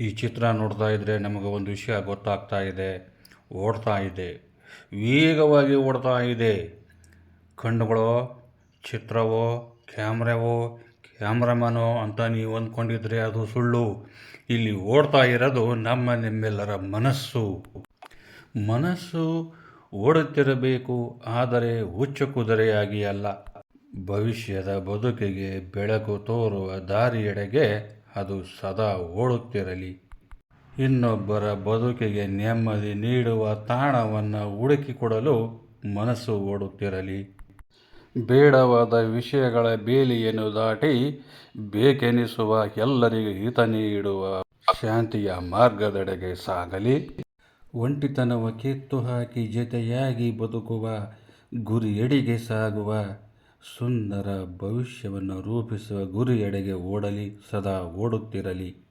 ಈ ಚಿತ್ರ ನೋಡ್ತಾ ಇದ್ದರೆ ನಮಗೆ ಒಂದು ವಿಷಯ ಗೊತ್ತಾಗ್ತಾ ಇದೆ. ಓಡ್ತಾ ಇದೆ. ವೇಗವಾಗಿ ಓಡ್ತಾ ಇದೆ. ಕಣ್ಣುಗಳೋ, ಚಿತ್ರವೋ, ಕ್ಯಾಮ್ರಾವೋ, ಕ್ಯಾಮ್ರಾಮನೋ ಅಂತ ನೀವು ಅಂದ್ಕೊಂಡಿದ್ರೆ ಅದು ಸುಳ್ಳು. ಇಲ್ಲಿ ಓಡ್ತಾ ಇರೋದು ನಮ್ಮ ನಿಮ್ಮೆಲ್ಲರ ಮನಸ್ಸು. ಮನಸ್ಸು ಓಡುತ್ತಿರಬೇಕು, ಆದರೆ ಹುಚ್ಚ ಕುದುರೆಯಾಗಿ ಅಲ್ಲ. ಭವಿಷ್ಯದ ಬದುಕಿಗೆ ಬೆಳಕು ತೋರುವ ದಾರಿಯೆಡೆಗೆ ಅದು ಸದಾ ಓಡುತ್ತಿರಲಿ. ಇನ್ನೊಬ್ಬರ ಬದುಕಿಗೆ ನೆಮ್ಮದಿ ನೀಡುವ ತಾಣವನ್ನು ಹುಡುಕಿಕೊಡಲು ಮನಸ್ಸು ಓಡುತ್ತಿರಲಿ. ಬೇಡವಾದ ವಿಷಯಗಳ ಬೇಲಿಯನ್ನು ದಾಟಿ ಬೇಕೆನಿಸುವ ಎಲ್ಲರಿಗೂ ಹಿತ ನೀಡುವ ಶಾಂತಿಯ ಮಾರ್ಗದೆಡೆಗೆ ಸಾಗಲಿ. ಒಂಟಿತನವ ಕಿತ್ತು ಹಾಕಿ ಜೊತೆಯಾಗಿ ಬದುಕುವ ಗುರಿಯಡಿಗೆ ಸಾಗುವ ಸುಂದರ ಭವಿಷ್ಯವನ್ನು ರೂಪಿಸುವ ಗುರಿಯೆಡೆಗೆ ಓಡಲಿ ಸದಾ ಓಡುತ್ತಿರಲಿ.